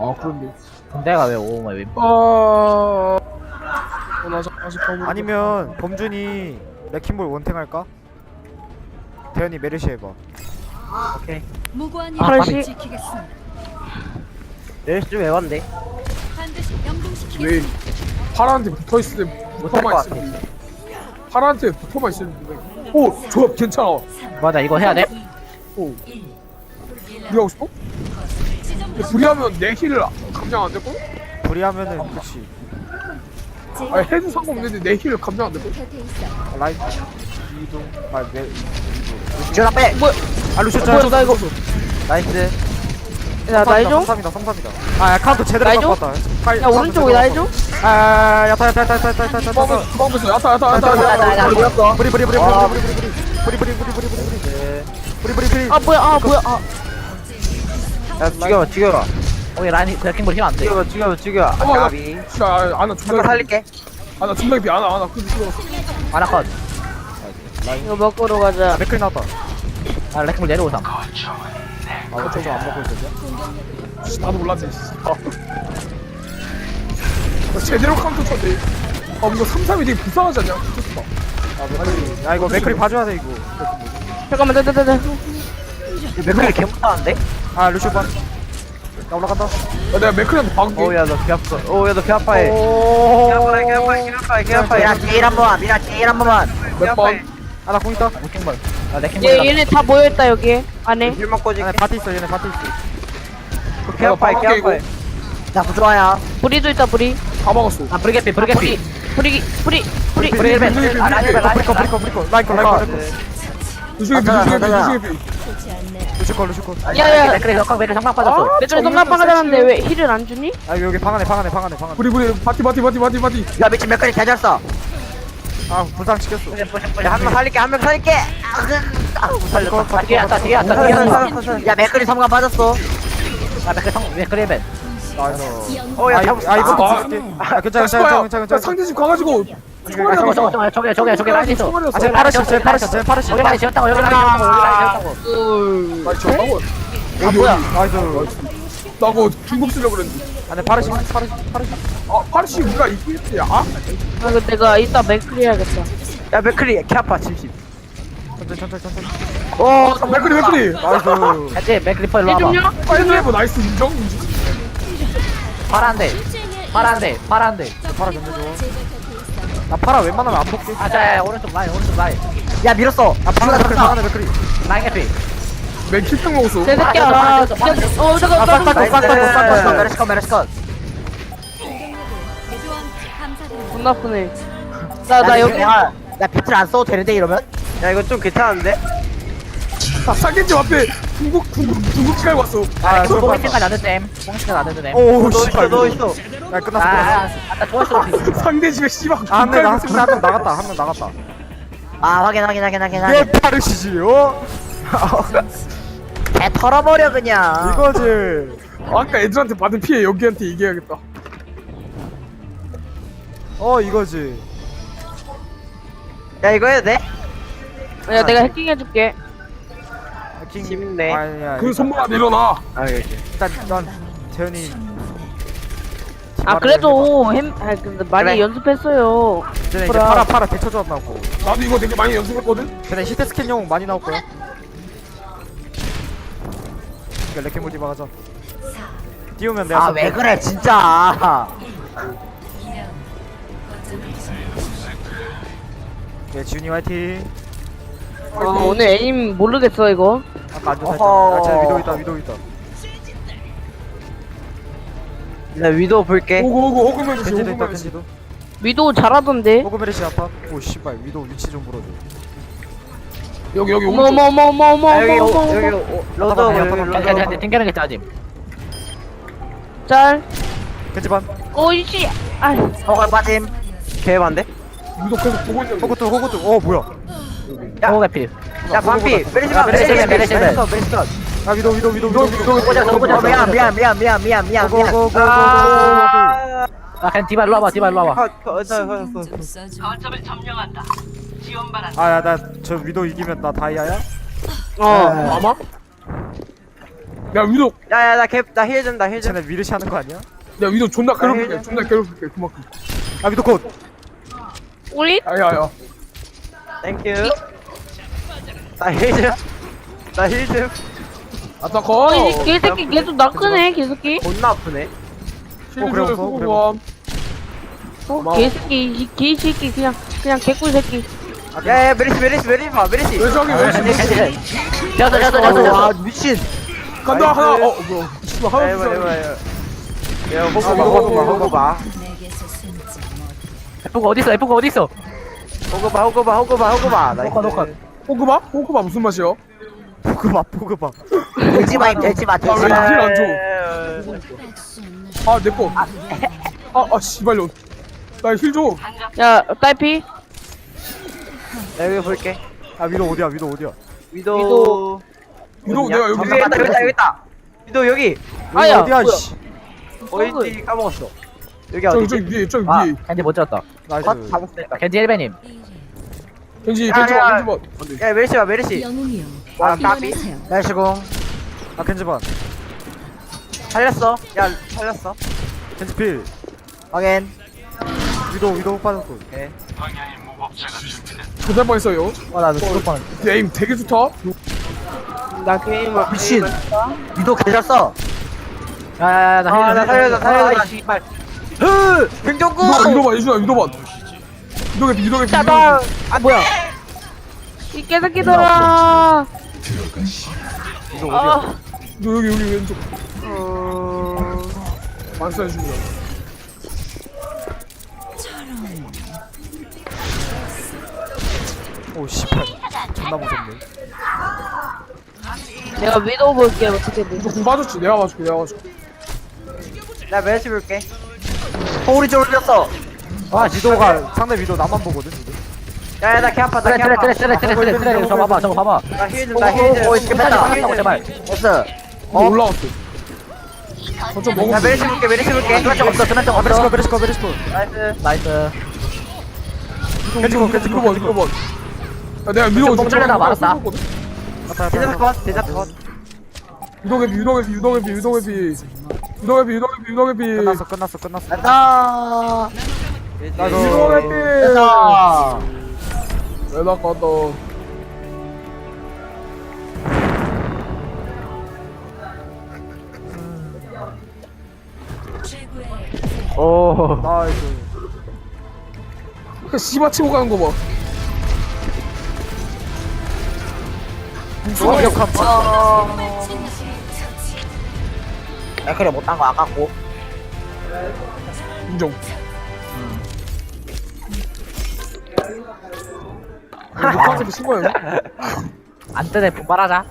아 그런데 군대가 왜 오마 왜아 어, 나 아직 아직 가고 아니면 범준이 레킹볼 원탱 할까? 대현이 메르시 해봐 오케이 무고한 아, 일을. 지키겠습니다. 내일 좀 외웠는데 반드시 왜 명중시키겠습니다. 파라한테 붙어 있을 때 붙어만. 있으면 파라한테 붙어만 있으면 돼. 오 조합 괜찮아 맞아 이거 해야 돼? 오 우리 하고 싶어? 근데 불이하면 내 힐을 감당 안 될걸? 불이하면은 그치 아니 해도 상관없는데 내 힐을 감당 안 될걸? 라인 이동 아 메... 지원아 빼아 루시오 뭐야, 나 이거- 나이스 야, 나 해줘? 3삼이다 3삼이다 아 카운터 제대로 나 해줘? 잡았다 야, 오른쪽에 나 해줘? 아 야타 야타 야타 야타 야타 야타 야타 주방에서 야타 야타 야타 야타 야타 물렸어. 브리 브리 브리 아. 브리 브리 브리 브리 브리 브리 브리 브리 브리 브리 브리 브리 아, 뭐야, 아, 뭐야, 아. 야 죽여 죽여 오케이 라인 그래킹볼 힘안 돼. 죽여 죽여 죽여 어, 아 까비 진짜 아나 잠깐 중간에 살릴게 아나 중간에 비안 와, 아나 근데 죽었어 아나 컷. 이거 먹으러 가자. 맥클 나왔다 아 레킹볼 내려오삼. 아 저거 안 먹고 있었냐? 씨, 나도 씨. 아. 나 제대로 카운터 쳤네 아 이거 3-3이 되게 불쌍하지 않냐? 미쳤다 야 이거 맥클이 봐줘야 돼 이거 잠깐만, 나, 나, 나, 나. 맥클이 개 못하는데? 아 루시오 반 나 올라간다 야, 내가 맥클한테 박을게 오야 너 개 아파 오야 너 개 아파해 개오 아파해 개 아파해 개 아파해 개 아파해 미라, 제일 한 번만, 미라, 제일 한 번만. 몇 번? 아나 공 있다. 아 레킹볼. 얘, 얘네 다 모여있다, 여기에. 안에. 힐 먹고 얘네 줄게 파티 있어 얘네 파티 있어 개 아파해 개 박을게, 아파해 나 부조화야. 브리도 있다, 브리. 다 막았어 아 브리게피 브리게피. 브리, 브리, 브리. 브리 일벤. 브리, 브리, 아 라인 브리, 라인 브리커 브리커 브리커 라인 거 라인 거 라인 거 루시게 비 아, 루시게 비 가자, 루시게 비 루시오 거 루시오 거아 야, 야. 그래 성광 매를 성광 빠졌어. 매트리 동남방 하자는데 왜 힐을 안 주니? 여기 방 안에 방 안에 방 안에 방 안에 브리 브리 바티 바티 바티 바티 바티 야 미친 맥클이 개잘 써. 아 부상 시켰어 야한명 살릴게 한 명 살릴게 살렸다 아 뒤에 왔다 뒤에 왔다 뒤에 왔다. 야 맥클이 성관 빠졌어 아 레킹 성 레킹 일벤. 나이스 어야 아, 잡 이거- 아 이거 아. 아 괜찮아 야, 괜찮아. 괜찮아 야, 괜찮아 상대 집 가가지고 아 저거 저거 저거 저게 저게 저게 라인 있어. 아, 쟤 파르시, 쟤 파르시, 쟤 파르시. 여기 라인 지었다고 여기 라인 지었다고 여기 라인 지었다고. 나 저거 아 뭐야? 나이스 나 그거 중국 쓰려고 그랬는데 안에 파르시 파르시 파르시 아 파르시 우리가 이기겠지 야 아? 아, 그 내가 이따 맥크리 해야겠다. 야개 아파 진심 천천히 천천히 천천히 어 맥크리 맥크리 나이스 같이 맥리퍼 일로 힐 와봐. 좀요? 파이브 나이스 인정 파란데 파란데 파란데. 파라 좋아 나 파라 웬만하면 안 볼게 아자 오른쪽 라인 오른쪽 라인. 야 밀었어 아 파라 맥크리 파라 맥크리 라인 개피. 맥 킬평 먹었어 내 새끼야, 나 진짜. 어, 잠깐, 아, 싹나 닦고. 메르시컷 메르시컷 대조한 감사드립니다. 존나 아프네. 나, 나 여기. 야, 야 비트를 안 써도 되는데 이러면? 야 이거 좀 괜찮은데? 아 상계집 앞에 중국 중국 중국 시간 왔어 아, 그럴 뽕것 시간 안 됐댐. 뽕 시간 안 됐댐. 오너 있어 씨발 너 있어 야 끝났어 아, 끝났어 아, 아까 좋았어. 상대 집에 씨발 아한명 나갔다 한명 나갔다 한 명 나갔다 아 확인 확인 확인 확인 왜 확인 파르시지 어? 개 털어버려 그냥 이거지 아까 애들한테 받은 피해 여기한테 얘기해야겠다 어 이거지 야 이거 해도 돼? 야, 내가 해킹해줄게. 킹 재밌네. 아니야 그 손목 안 일어나 일단 난 재현이 아, 그래도 햄, 아, 근데 많이 그래. 연습했어요. 쟤네 이제. 파라 파라 대처조합 나오고 나도 이거 되게 많이 연습했거든 쟤네 히트 스캔 영웅 많이 나올 거야 그러니까 레킹볼디 막아자 띄우면 내가 아 쏠게. 왜 그래 진짜 예 지훈이 화이팅 어, 오늘 에임 모르겠어, 이거. 아까 안 좋다 어허. 아 쟤네 위도 있다 위도 있다. 나 위도 볼게. 오고 오고 오고 메르시 켄지도 오고 있다 메르시 켄지도. 위도 잘하던데. 호그메리시 아파 오 씨발 위도 위치 좀 물어줘. 여기 여기 어머, 오른쪽. 어머, 어머, 어머, 어머, 아, 여기 오- 어머, 여기 어머. 오- 로드 잠깐만, 여기 잠깐만, 로드 땡겨는 땡겨는 게 짜짐. 짤. 켄지 반. 오이씨. 아, 허걸 빠짐. 개반데? 유독 계속 보고 있는데 호구뚜 호구뚜 어 뭐야 야. 오 개피. 야 반피 메르시컷 아, 메르시컷, 메르시컷 메르시컷. 메르시컷 아 위도 위도 위도 위도 위도 보자 저거 보자. 어 미안 미안 미안 미안 미안 미안 고고고고고고 아아 그냥 디바 일로 와봐 디바 일로 와봐. 컷, 컷, 컷, 컷, 컷. 좀 써줘. 아야 나 저 위도 이기면 나 다이아야? 어. 마마? 야 위도 야야 나캡나힐좀나힐 좀. 쟤네 미르시 하는 거 아니야? 야 위도 존나 괴롭힐게 아, 존나 괴롭힐게 그만큼 아 미도 곧 우리 야야야 땡큐. 나힐 좀. 나힐 좀. 아따커 어, 이 개새끼 계속 나크네 개새끼 존나 아프네. 실드 그래, 그래, 어 고마워. 개새끼 이 개새끼 그냥 그냥 개꿀 새끼 야야 메리시 메리시 메리시 봐 메리시. 왜 저기 왜 저기 졌어 졌어 졌어 와 졌어 미친. 간다. 하나 어 뭐야 씨발 하나 이거. 야 호구 봐 이거, 호구 봐 호구 봐. F가 어딨어 F가 어딨어 호구 봐 호구 봐 호구 봐 호구 봐. 나이스. 녹화 녹화 호그바? 호그바 무슨 맛이야? 포그바 포그바 돼지마 돼지마 아, 왜힐안 줘? 줘? 아 내꺼 아아 씨발려 나힐 줘. 야 딸피 나 여기 볼게. 아 위도 어디야 위도 어디야 위도. 위도. 위도 내가 여기 있다 여기 있다 여기 있다. 위도 여기. 아야, 어디야 뭐야. 씨 어딘지 까먹었어. 여기 저기 어디지? 저기 위에 저기 아 위에 겐지 못 졌다 나이스 컷 잡았으니까. 겐지 1배님 겐지 야, 겐지 야. 봐 겐지 봐야 메리시 봐 메리시. 영웅이요. 와 까비. 일어나세요. 날씨공. 아 켄지반 살렸어. 야 살렸어. 켄지필 확인. 위도 위도 빠졌고 조살 뻔했어요 어나 죽을 뻔 에임 되게 좋다 나 게임을 미친. 위도 개졌어. 야야야 나 아, 나 살려줘, 살려줘. 씨발 흐. 병정구. 위도 위도 봐 이준아 위도 봐 위도 개피 위도 개피 짜다 아 뭐야? 이 개새끼들아. 위도 어디야? 아. 위도 여기 여기 왼쪽. 만사해 주냐 오 씨발. 존나 무섭네. 내가 위도우 볼게 어떻게든. 위도 공 빠졌지? 내가 봐줄게 내가 봐줄게. 나 메리시 볼게. 호우리 좀 올렸어. 아 위도가 상대 위도 나만 보거든. 야야 나개 아파 나 트레 개 트레 아파. 트레 트레 트레 트레 트레 저거 봐봐 저거 봐봐 나힐좀나힐좀 오 제발 한다고 제발 없어. 어 올라왔어 어좀 야 먹었어 메리시 볼게 메리시 볼게. 수면증 없어 수면증 아 베리스코 없어 베리스코 베리스코 나이스. 나이스 겐지고 봐 겐지고 봐 야, 내가 위도 뽕 잘려나 말았다. 맞다 대잡 맞다 컷 대잡 컷. 개피 위도 개피 위도 개피 위도 개피 끝났어 끝났어 끝났어 나. 위도 개피 됐다. 왜 나갔다 오 나이스. 씨바 치고 가는 거 봐. 완벽한 야 그래 못한 거 아깝고. 인정 녹화한테 친 거예요? 안 뜨네. 분발하자